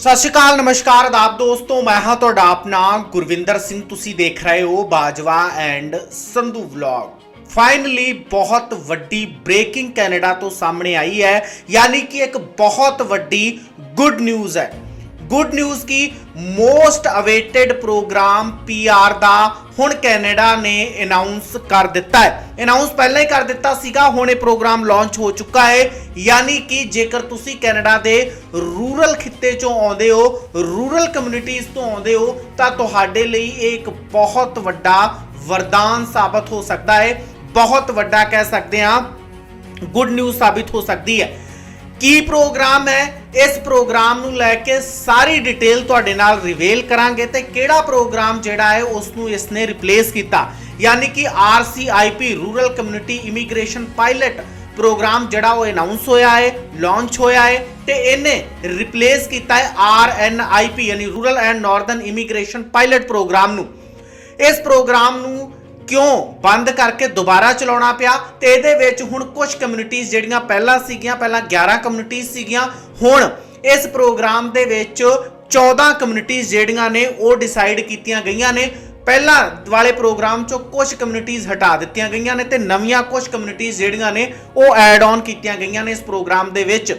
ਸਤਿ ਸ਼੍ਰੀ ਅਕਾਲ, ਨਮਸਕਾਰ ਆਦਾਬ ਦੋਸਤੋ, ਮੈਂ ਹਾਂ ਤੁਹਾਡਾ ਆਪਣਾ ਗੁਰਵਿੰਦਰ ਸਿੰਘ। ਤੁਸੀਂ ਦੇਖ ਰਹੇ ਹੋ Bajwa and Sandhu vlog. Finally ਬਹੁਤ ਵੱਡੀ ਬ੍ਰੇਕਿੰਗ ਕੈਨੇਡਾ ਤੋਂ ਸਾਹਮਣੇ ਆਈ ਹੈ। ਯਾਨੀ ਕਿ ਇੱਕ ਬਹੁਤ ਵੱਡੀ ਗੁੱਡ ਨਿਊਜ਼ ਹੈ। ਗੁੱਡ ਨਿਊਜ਼ ਕੀ? ਮੋਸਟ ਅਵੇਟਡ ਪ੍ਰੋਗਰਾਮ ਪੀਆਰ ਦਾ ਹੁਣ ਕੈਨੇਡਾ ਨੇ ਅਨਾਉਂਸ ਕਰ ਦਿੱਤਾ ਹੈ। ਅਨਾਉਂਸ ਪਹਿਲਾਂ ਹੀ ਕਰ ਦਿੱਤਾ ਸੀਗਾ, ਹੁਣ ਇਹ ਪ੍ਰੋਗਰਾਮ ਲਾਂਚ ਹੋ ਚੁੱਕਾ ਹੈ। ਯਾਨੀ ਕਿ ਜੇਕਰ ਤੁਸੀਂ ਕੈਨੇਡਾ ਦੇ ਰੂਰਲ ਖਿੱਤੇ ਚੋਂ ਆਉਂਦੇ ਹੋ, ਰੂਰਲ ਕਮਿਊਨਿਟੀਜ਼ ਤੋਂ ਆਉਂਦੇ ਹੋ, ਤਾਂ ਤੁਹਾਡੇ ਲਈ ਇਹ ਇੱਕ ਬਹੁਤ ਵੱਡਾ ਵਰਦਾਨ ਸਾਬਤ ਹੋ ਸਕਦਾ ਹੈ। ਬਹੁਤ ਵੱਡਾ ਕਹਿ ਸਕਦੇ ਹਾਂ, ਗੁੱਡ ਨਿਊਜ਼ ਸਾਬਿਤ ਹੋ ਸਕਦੀ ਹੈ। ਕੀ ਪ੍ਰੋਗਰਾਮ ਹੈ? ਇਸ ਪ੍ਰੋਗਰਾਮ ਨੂੰ ਲੈ ਕੇ ਸਾਰੀ ਡਿਟੇਲ ਤੁਹਾਡੇ ਨਾਲ ਰਿਵੇਲ ਕਰਾਂਗੇ ਤੇ ਕਿਹੜਾ ਪ੍ਰੋਗਰਾਮ ਜਿਹੜਾ ਹੈ ਉਸ ਨੂੰ ਇਸ ਨੇ ਰਿਪਲੇਸ ਕੀਤਾ? ਯਾਨੀ ਕਿ RCIP rural community immigration pilot program ਜਿਹੜਾ ਉਹ ਅਨਾਉਂਸ ਹੋਇਆ ਹੈ ਲਾਂਚ ਹੋਇਆ ਹੈ ਤੇ ਇਹਨੇ ਰਿਪਲੇਸ ਕੀਤਾ ਹੈ RNIP ਯਾਨੀ rural and northern immigration pilot program ਨੂੰ। ਇਸ ਪ੍ਰੋਗਰਾਮ ਨੂੰ ਕਿਉਂ ਬੰਦ ਕਰਕੇ ਦੁਬਾਰਾ ਚਲਾਉਣਾ ਪਿਆ? ਤੇ ਇਹਦੇ ਵਿੱਚ ਹੁਣ ਕੁਝ ਕਮਿਊਨਿਟੀਆਂ ਜਿਹੜੀਆਂ ਪਹਿਲਾਂ ਸੀਗੀਆਂ, ਪਹਿਲਾਂ 11 ਕਮਿਊਨਿਟੀਆਂ ਸੀਗੀਆਂ, ਹੁਣ ਇਸ ਪ੍ਰੋਗਰਾਮ ਦੇ ਵਿੱਚ 14 ਕਮਿਊਨਿਟੀਆਂ ਜਿਹੜੀਆਂ ਨੇ, ਉਹ ਡਿਸਾਈਡ ਕੀਤੀਆਂ ਗਈਆਂ ਨੇ। ਪਹਿਲਾਂ ਵਾਲੇ ਪ੍ਰੋਗਰਾਮ ਚੋਂ ਕੁਝ ਕਮਿਊਨਿਟੀਆਂ ਹਟਾ ਦਿੱਤੀਆਂ ਗਈਆਂ ਨੇ ਤੇ ਨਵੀਆਂ ਕੁਝ ਕਮਿਊਨਿਟੀਆਂ ਜਿਹੜੀਆਂ ਨੇ, ਉਹ ਐਡ ਆਨ ਕੀਤੀਆਂ ਗਈਆਂ ਨੇ ਇਸ ਪ੍ਰੋਗਰਾਮ ਦੇ ਵਿੱਚ।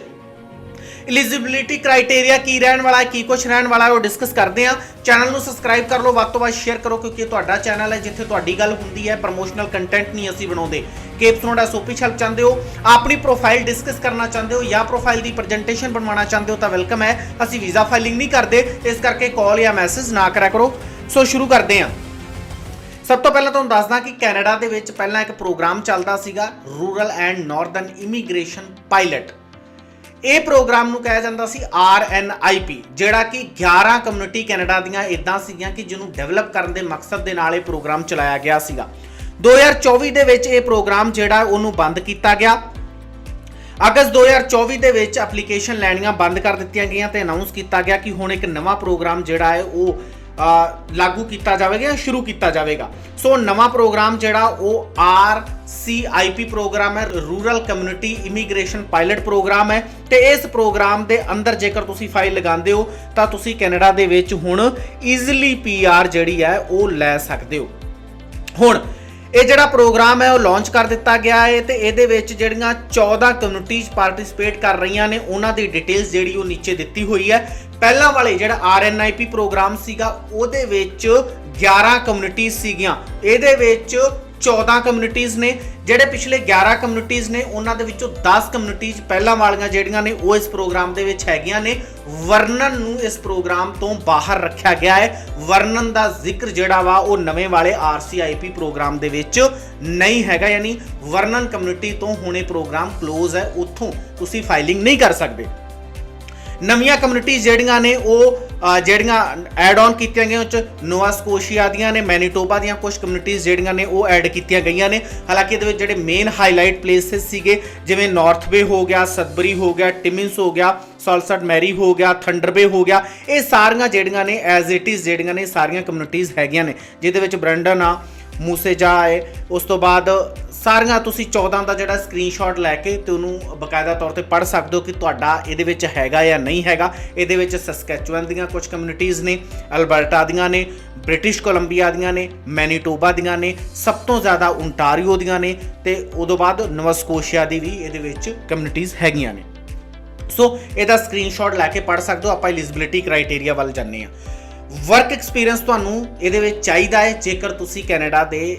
ਐਲੀਜੀਬਿਲਿਟੀ ਕ੍ਰਾਈਟੇਰੀਆ ਕੀ ਰਹਿਣ ਵਾਲਾ ਹੈ ਕੀ ਕੁਝ ਰਹਿਣ ਵਾਲਾ ਹੈ ਉਹ ਡਿਸਕਸ ਕਰਦੇ ਹਾਂ। ਚੈਨਲ ਨੂੰ ਸਬਸਕ੍ਰਾਈਬ ਕਰ ਲਓ, ਵੱਧ ਤੋਂ ਵੱਧ ਸ਼ੇਅਰ ਕਰੋ, ਕਿਉਂਕਿ ਇਹ ਤੁਹਾਡਾ ਚੈਨਲ ਹੈ, ਜਿੱਥੇ ਤੁਹਾਡੀ ਗੱਲ ਹੁੰਦੀ ਹੈ ਪ੍ਰੋਮੋਸ਼ਨਲ ਕੰਟੈਂਟ ਨਹੀਂ ਅਸੀਂ ਬਣਾਉਂਦੇ। ਕੇਪਸ ਨੋਡਾ ਸੋਪੀ ਹੈਲਪ ਚਾਹੁੰਦੇ ਹੋ, ਆਪਣੀ ਪ੍ਰੋਫਾਈਲ ਡਿਸਕਸ ਕਰਨਾ ਚਾਹੁੰਦੇ ਹੋ ਜਾਂ ਪ੍ਰੋਫਾਈਲ ਦੀ ਪ੍ਰੈਜੈਂਟੇਸ਼ਨ ਬਣਵਾਉਣਾ ਚਾਹੁੰਦੇ ਹੋ, ਤਾਂ ਵੈਲਕਮ ਹੈ। ਅਸੀਂ ਵੀਜ਼ਾ ਫਾਈਲਿੰਗ ਨਹੀਂ ਕਰਦੇ, ਇਸ ਕਰਕੇ ਕਾਲ ਜਾਂ ਮੈਸੇਜ ਨਾ ਕਰਿਆ ਕਰੋ। ਸੋ ਸ਼ੁਰੂ ਕਰਦੇ ਹਾਂ। ਸਭ ਤੋਂ ਪਹਿਲਾਂ ਤੁਹਾਨੂੰ ਦੱਸਦਾ ਕਿ ਕੈਨੇਡਾ ਦੇ ਵਿੱਚ ਪਹਿਲਾਂ ਇੱਕ ਪ੍ਰੋਗਰਾਮ ਚੱਲਦਾ ਸੀਗਾ, rural and northern immigration pilot. ਇਹ ਪ੍ਰੋਗਰਾਮ ਨੂੰ ਕਿਹਾ ਜਾਂਦਾ ਸੀ RNIP ਜਿਹੜਾ ਕਿ 11 ਕਮਿਊਨਿਟੀ ਕੈਨੇਡਾ ਦੀਆਂ ਇਦਾਂ ਸੀਗੀਆਂ ਕਿ ਜਿਹਨੂੰ ਡਿਵੈਲਪ ਕਰਨ ਦੇ ਮਕਸਦ ਦੇ ਨਾਲ ਇਹ ਪ੍ਰੋਗਰਾਮ ਚਲਾਇਆ ਗਿਆ ਸੀਗਾ। 2024 ਦੇ ਵਿੱਚ ਇਹ ਪ੍ਰੋਗਰਾਮ ਜਿਹੜਾ ਉਹਨੂੰ ਬੰਦ ਕੀਤਾ ਗਿਆ। ਅਗਸਤ 2024 ਦੇ ਵਿੱਚ ਐਪਲੀਕੇਸ਼ਨ ਲੈਣੀਆਂ ਬੰਦ ਕਰ ਦਿੱਤੀਆਂ ਗਈਆਂ ਤੇ ਅਨਾਉਂਸ ਕੀਤਾ ਗਿਆ ਕਿ ਹੁਣ ਇੱਕ ਨਵਾਂ ਪ੍ਰੋਗਰਾਮ ਜਿਹੜਾ ਹੈ ਉਹ ਲਾਗੂ ਕੀਤਾ ਜਾਵੇਗਾ ਸ਼ੁਰੂ ਕੀਤਾ ਜਾਵੇਗਾ। ਸੋ ਨਵਾਂ ਪ੍ਰੋਗਰਾਮ ਜਿਹੜਾ ਉਹ R C I P program ਹੈ, rural community immigration pilot program ਹੈ। ਤੇ ਇਸ ਪ੍ਰੋਗਰਾਮ ਦੇ ਅੰਦਰ ਜੇਕਰ ਤੁਸੀਂ ਫਾਈਲ ਲਗਾਉਂਦੇ ਹੋ, ਤਾਂ ਤੁਸੀਂ ਕੈਨੇਡਾ ਦੇ ਵਿੱਚ ਹੁਣ ਈਜ਼ੀਲੀ ਆਰ ਜਿਹੜੀ ਹੈ, ਉਹ ਲੈ ਸਕਦੇ ਹੋ। ਹੁਣ ਇਹ ਜਿਹੜਾ ਪ੍ਰੋਗਰਾਮ ਹੈ ਉਹ ਲਾਂਚ ਕਰ ਦਿੱਤਾ ਗਿਆ ਹੈ ਤੇ ਇਹਦੇ ਵਿੱਚ ਜਿਹੜੀਆਂ 14 ਕਮਿਊਨਿਟੀਜ਼ ਪਾਰਟਿਸਿਪੇਟ ਕਰ ਰਹੀਆਂ ਨੇ, ਉਹਨਾਂ ਦੀ ਡਿਟੇਲਸ ਜਿਹੜੀ ਉਹ ਨੀਚੇ ਦਿੱਤੀ ਹੋਈ ਹੈ। ਪਹਿਲਾਂ ਵਾਲੇ ਜਿਹੜਾ RNIP ਪ੍ਰੋਗਰਾਮ ਸੀਗਾ, ਉਹਦੇ ਵਿੱਚ 11 ਕਮਿਊਨਿਟੀਜ਼ ਸੀਗੀਆਂ। ਇਹਦੇ ਵਿੱਚ 14 ਕਮਿਊਨਿਟੀਜ਼ ਨੇ, ਜਿਹੜੇ ਪਿਛਲੇ 11 ਕਮਿਊਨਿਟੀਜ਼ ਨੇ, ਉਹਨਾਂ ਦੇ ਵਿੱਚੋਂ 10 ਕਮਿਊਨਿਟੀਜ਼ ਪਹਿਲਾਂ ਵਾਲੀਆਂ ਜਿਹੜੀਆਂ ਨੇ, ਉਹ ਇਸ ਪ੍ਰੋਗਰਾਮ ਦੇ ਵਿੱਚ ਹੈਗੀਆਂ ਨੇ। ਵਰਣਨ ਨੂੰ ਇਸ ਪ੍ਰੋਗਰਾਮ ਤੋਂ ਬਾਹਰ ਰੱਖਿਆ ਗਿਆ ਹੈ। ਵਰਣਨ ਦਾ ਜ਼ਿਕਰ ਜਿਹੜਾ ਵਾ, ਉਹ ਨਵੇਂ ਵਾਲੇ RCIP ਪ੍ਰੋਗਰਾਮ ਦੇ ਵਿੱਚ ਨਹੀਂ ਹੈਗਾ, ਯਾਨੀ ਵਰਣਨ ਕਮਿਊਨਿਟੀ ਤੋਂ ਹੁਣੇ ਪ੍ਰੋਗਰਾਮ ক্লোਜ਼ ਹੈ, ਉੱਥੋਂ ਤੁਸੀਂ ਫਾਈਲਿੰਗ ਨਹੀਂ ਕਰ ਸਕਦੇ। ਨਵੀਆਂ ਕਮਿਊਨਿਟੀਜ਼ ਜਿਹੜੀਆਂ ਨੇ, ਉਹ ਜਿਹੜੀਆਂ ਐਡ ਆਨ ਕੀਤੀਆਂ ਗਈਆਂ ਉਹ ਚ ਨੋਵਾ ਸਕੋਸ਼ੀਆ ਦੀਆਂ ਨੇ, ਮੈਨੀਟੋਬਾ ਦੀਆਂ ਕੁਝ ਕਮਿਊਨਿਟੀਜ਼ ਜਿਹੜੀਆਂ ਨੇ ਉਹ ਐਡ ਕੀਤੀਆਂ ਗਈਆਂ ਨੇ। ਹਾਲਾਂਕਿ ਇਹਦੇ ਵਿੱਚ ਜਿਹੜੇ ਮੇਨ ਹਾਈਲਾਈਟ ਪਲੇਸਸ ਸੀਗੇ, ਜਿਵੇਂ ਨਾਰਥ ਵੇ ਹੋ ਗਿਆ ਸਦਬਰੀ ਹੋ ਗਿਆ ਟਿਮਿੰਸ ਹੋ ਗਿਆ ਸੌਲਸਟ ਮੈਰੀ ਹੋ ਗਿਆ ਥੰਡਰਬੇ ਹੋ ਗਿਆ, ਇਹ ਸਾਰੀਆਂ ਜਿਹੜੀਆਂ ਨੇ ਐਜ਼ ਇਟ ਇਜ਼ ਜਿਹੜੀਆਂ ਨੇ ਸਾਰੀਆਂ ਕਮਿਊਨਿਟੀਜ਼ ਹੈਗੀਆਂ ਨੇ, ਜਿਹਦੇ ਵਿੱਚ ਬ੍ਰੈਂਡਨ ਆ ਮੂਸੇਜਾ ਹੈ ਉਸ ਤੋਂ ਬਾਅਦ ਸਾਰੀਆਂ ਤੁਸੀਂ 14 ਦਾ ਜਿਹੜਾ ਸਕਰੀਨਸ਼ਾਟ ਲੈ ਕੇ ਤੇ ਉਹਨੂੰ ਬਕਾਇਦਾ ਤੌਰ ਤੇ ਪੜ੍ਹ ਸਕਦੇ ਹੋ ਕਿ ਤੁਹਾਡਾ ਇਹਦੇ ਵਿੱਚ ਹੈਗਾ ਜਾਂ ਨਹੀਂ ਹੈਗਾ। ਇਹਦੇ ਵਿੱਚ ਸਸਕੈਚੁਅਨ ਦੀਆਂ ਕੁਝ ਕਮਿਊਨਿਟੀਜ਼ ਨੇ ਅਲਬਰਟਾ ਦੀਆਂ ਨੇ ਬ੍ਰਿਟਿਸ਼ ਕੋਲੰਬੀਆ ਦੀਆਂ ਨੇ ਮੈਨੀਟੋਬਾ ਦੀਆਂ ਨੇ, ਸਭ ਤੋਂ ਜ਼ਿਆਦਾ ਓਨਟਾਰੀਓ ਦੀਆਂ ਨੇ ਤੇ ਉਦੋਂ ਬਾਅਦ ਨਵਾ ਸਕੋਸ਼ੀਆ ਦੀ ਵੀ ਇਹਦੇ ਵਿੱਚ ਕਮਿਊਨਿਟੀਜ਼ ਹੈਗੀਆਂ ਨੇ। ਸੋ ਇਹਦਾ ਸਕਰੀਨਸ਼ਾਟ ਲੈ ਕੇ ਪੜ੍ਹ ਸਕਦੇ ਹੋ। ਆਪਾਂ ਐਲੀਜੀਬਿਲਿਟੀ ਕ੍ਰਾਈਟੇਰੀਆ ਵੱਲ ਜਾਂਦੇ ਆ ਵਰਕ ਐਕਸਪੀਰੀਅੰਸ ਤੁਹਾਨੂੰ ਇਹਦੇ ਵਿੱਚ ਚਾਹੀਦਾ ਹੈ। ਜੇਕਰ ਤੁਸੀਂ ਕੈਨੇਡਾ ਦੇ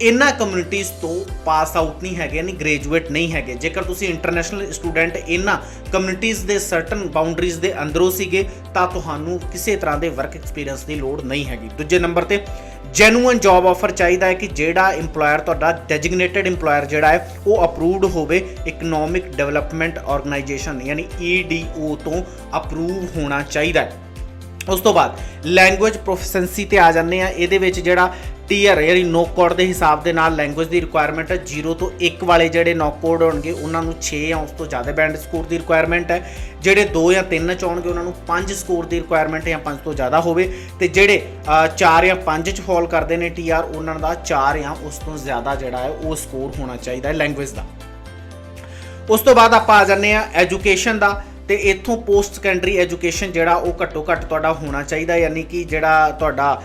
ਇਹਨਾਂ ਕਮਿਊਨਿਟੀਜ਼ ਤੋਂ ਪਾਸ ਆਊਟ ਨਹੀਂ ਹੈਗੇ, ਯਾਨੀ ਗ੍ਰੈਜੂਏਟ ਨਹੀਂ ਹੈਗੇ, ਜੇਕਰ ਤੁਸੀਂ ਇੰਟਰਨੈਸ਼ਨਲ ਸਟੂਡੈਂਟ ਇਹਨਾਂ ਕਮਿਊਨਿਟੀਜ਼ ਦੇ ਸਰਟਨ ਬਾਉਂਡਰੀਜ਼ ਦੇ ਅੰਦਰੋਂ ਸੀਗੇ, ਤਾਂ ਤੁਹਾਨੂੰ ਕਿਸੇ ਤਰ੍ਹਾਂ ਦੇ ਵਰਕ ਐਕਸਪੀਰੀਅੰਸ ਦੀ ਲੋੜ ਨਹੀਂ ਹੈਗੀ। ਦੂਜੇ ਨੰਬਰ ਤੇ ਜੈਨੂਅਨ ਜੌਬ ਆਫਰ ਚਾਹੀਦਾ ਹੈ ਕਿ ਜਿਹੜਾ EMPLOYER ਤੁਹਾਡਾ ਡੈਜ਼ਿਗਨੇਟਿਡ EMPLOYER ਜਿਹੜਾ ਹੈ, ਉਹ ਅਪਰੂਵਡ ਹੋਵੇ। ਇਕਨੋਮਿਕ ਡਿਵੈਲਪਮੈਂਟ ਆਰਗੇਨਾਈਜੇਸ਼ਨ ਯਾਨੀ EDO ਤੋਂ ਅਪਰੂਵ ਹੋਣਾ ਚਾਹੀਦਾ ਹੈ। ਉਸ ਤੋਂ ਬਾਅਦ ਲੈਂਗੁਏਜ ਪ੍ਰੋਫੈਸੈਂਸੀ ਤੇ ਆ ਜਾਂਦੇ ਆ ਇਹਦੇ ਵਿੱਚ ਜਿਹੜਾ ਟੀਅਰ ਯਾਨੀ ਨੋ ਕੋਡ ਦੇ ਹਿਸਾਬ ਦੇ ਨਾਲ ਲੈਂਗੁਏਜ ਦੀ ਰਿਕੁਆਇਰਮੈਂਟ ਹੈ 0 ਤੋਂ 1 ਵਾਲੇ ਜਿਹੜੇ ਨੋ ਕੋਡ ਹੋਣਗੇ, ਉਹਨਾਂ ਨੂੰ 6 ਜਾਂ ਉਸ ਤੋਂ ਜ਼ਿਆਦਾ ਬੈਂਡ ਸਕੋਰ ਦੀ ਰਿਕੁਆਇਰਮੈਂਟ ਹੈ। ਜਿਹੜੇ 2 ਜਾਂ 3 ਚ ਆਉਣਗੇ, ਉਹਨਾਂ ਨੂੰ 5 ਸਕੋਰ ਦੀ ਰਿਕੁਆਇਰਮੈਂਟ ਜਾਂ 5 ਤੋਂ ਜ਼ਿਆਦਾ ਹੋਵੇ। ਤੇ ਜਿਹੜੇ 4 ਜਾਂ 5 ਚ ਫਾਲ ਕਰਦੇ ਨੇ ਟੀਆਰ ਉਹਨਾਂ ਦਾ 4 ਜਾਂ ਉਸ ਤੋਂ ਜ਼ਿਆਦਾ ਜਿਹੜਾ ਹੈ, ਉਹ ਸਕੋਰ ਹੋਣਾ ਚਾਹੀਦਾ ਹੈ ਲੈਂਗੁਏਜ ਦਾ। ਉਸ ਤੋਂ ਬਾਅਦ ਆਪਾਂ ਆ ਜਾਂਦੇ ਆ ਐਜੂਕੇਸ਼ਨ ਦਾ। ਤੇ ਇੱਥੋਂ ਪੋਸਟ ਸੈਕੰਡਰੀ ਐਜੂਕੇਸ਼ਨ ਜਿਹੜਾ ਉਹ ਘੱਟੋ ਘੱਟ ਤੁਹਾਡਾ ਹੋਣਾ ਚਾਹੀਦਾ, ਯਾਨੀ ਕਿ ਜਿਹੜਾ ਤੁਹਾਡਾ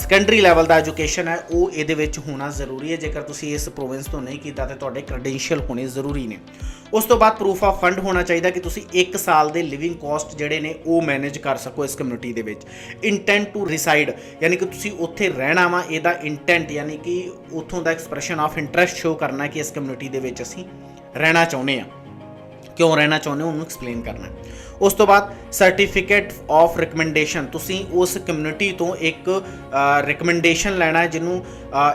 ਸੈਕੰਡਰੀ ਲੈਵਲ ਦਾ ਐਜੂਕੇਸ਼ਨ ਹੈ, ਉਹ ਇਹਦੇ ਵਿੱਚ ਹੋਣਾ ਜ਼ਰੂਰੀ ਹੈ। ਜੇਕਰ ਤੁਸੀਂ ਇਸ ਪ੍ਰੋਵਿੰਸ ਤੋਂ ਨਹੀਂ ਕੀਤਾ ਤੇ ਤੁਹਾਡੇ ਕ੍ਰੈਡੈਂਸ਼ੀਅਲ ਹੋਣੇ ਜ਼ਰੂਰੀ ਨੇ। ਉਸ ਤੋਂ ਬਾਅਦ ਪ੍ਰੂਫ ਆਫ ਫੰਡ ਹੋਣਾ ਚਾਹੀਦਾ ਕਿ ਤੁਸੀਂ 1 ਸਾਲ ਦੇ ਲਿਵਿੰਗ ਕਾਸਟ ਜਿਹੜੇ ਨੇ, ਉਹ ਮੈਨੇਜ ਕਰ ਸਕੋ ਇਸ ਕਮਿਊਨਿਟੀ ਦੇ ਵਿੱਚ। ਇੰਟੈਂਟ ਟੂ ਰਿਸਾਈਡ ਯਾਨੀ ਕਿ ਤੁਸੀਂ ਉੱਥੇ ਰਹਿਣਾ ਵਾ, ਇਹਦਾ ਇੰਟੈਂਟ ਯਾਨੀ ਕਿ ਉੱਥੋਂ ਦਾ ਐਕਸਪ੍ਰੈਸ਼ਨ ਆਫ ਇੰਟਰਸਟ ਸ਼ੋ ਕਰਨਾ ਕਿ ਇਸ ਕਮਿਊਨਿਟੀ ਦੇ ਵਿੱਚ ਅਸੀਂ ਰਹਿਣਾ ਚਾਹੁੰਦੇ ਆ ਕਿਉਂ ਰਹਿਣਾ ਚਾਹੁੰਦੇ ਹੋ, ਉਹਨੂੰ ਐਕਸਪਲੇਨ ਕਰਨਾ ਉਸ ਤੋਂ ਬਾਅਦ ਸਰਟੀਫਿਕੇਟ ਆਫ ਰეკਮੈਂਡੇਸ਼ਨ ਤੁਸੀਂ ਉਸ ਕਮਿਊਨਿਟੀ ਤੋਂ ਇੱਕ ਰეკਮੈਂਡੇਸ਼ਨ ਲੈਣਾ ਹੈ, ਜਿਹਨੂੰ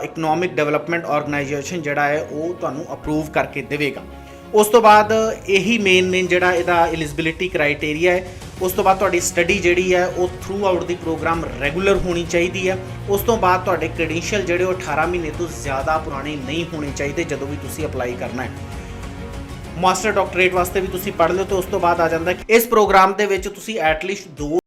ਇਕਨੋਮਿਕ ਡਿਵੈਲਪਮੈਂਟ ਆਰਗੇਨਾਈਜੇਸ਼ਨ ਜਿਹੜਾ ਹੈ, ਉਹ ਤੁਹਾਨੂੰ ਅਪਰੂਵ ਕਰਕੇ ਦੇਵੇਗਾ। ਉਸ ਤੋਂ ਬਾਅਦ ਇਹੀ ਮੇਨ ਮੇਨ ਜਿਹੜਾ ਇਹਦਾ ਐਲੀਜੀਬਿਲਿਟੀ ਕ੍ਰਾਈਟੇਰੀਆ ਹੈ, ਉਸ ਤੋਂ ਬਾਅਦ ਤੁਹਾਡੀ ਸਟੱਡੀ ਜਿਹੜੀ ਹੈ, ਉਹ ਥਰੂ ਆਊਟ ਦੀ ਪ੍ਰੋਗਰਾਮ ਰੈਗੂਲਰ ਹੋਣੀ ਚਾਹੀਦੀ ਹੈ। ਉਸ ਤੋਂ ਬਾਅਦ ਤੁਹਾਡੇ ਕ੍ਰੈਡੈਂਸ਼ੀਅਲ ਜਿਹੜੇ ਉਹ 18 ਮਹੀਨੇ ਤੋਂ ਜ਼ਿਆਦਾ ਪੁਰਾਣੇ ਨਹੀਂ ਹੋਣੇ ਚਾਹੀਦੇ, ਜਦੋਂ ਵੀ ਤੁਸੀਂ ਅਪਲਾਈ ਕਰਨਾ ਹੈ। ਮਾਸਟਰ ਡਾਕਟਰੇਟ ਵਾਸਤੇ ਵੀ ਤੁਸੀਂ ਪੜ੍ਹ ਲਿਓ ਤੇ ਉਸ ਤੋਂ ਬਾਅਦ ਆ ਜਾਂਦਾ ਇਸ ਪ੍ਰੋਗਰਾਮ ਦੇ ਵਿੱਚ ਤੁਸੀਂ ਐਟਲੀਸਟ ਦੋ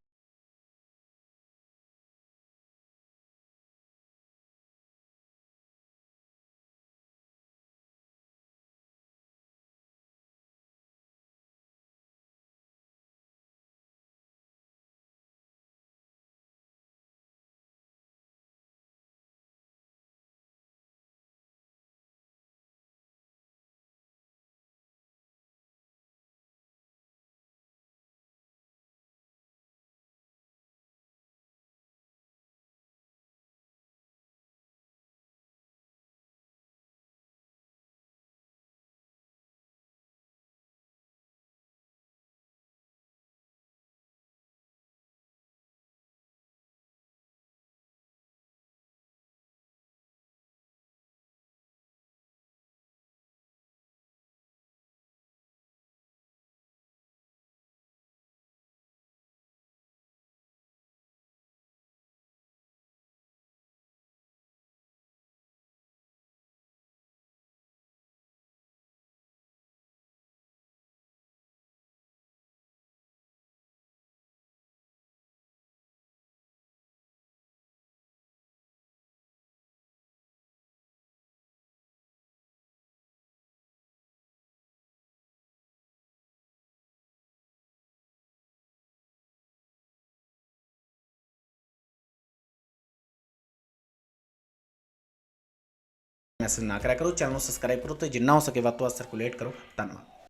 ਮੈਸੇਜ ਨਾ ਕਰਿਆ ਕਰੋ ਚੈਨਲ ਨੂੰ ਸਬਸਕ੍ਰਾਈਬ ਕਰੋ ਤੇ ਜਿੰਨਾ ਹੋ ਸਕੇ ਵੱਧ ਤੋਂ ਵੱਧ ਸਰਕੂਲੇਟ ਕਰੋ ਧੰਨਵਾਦ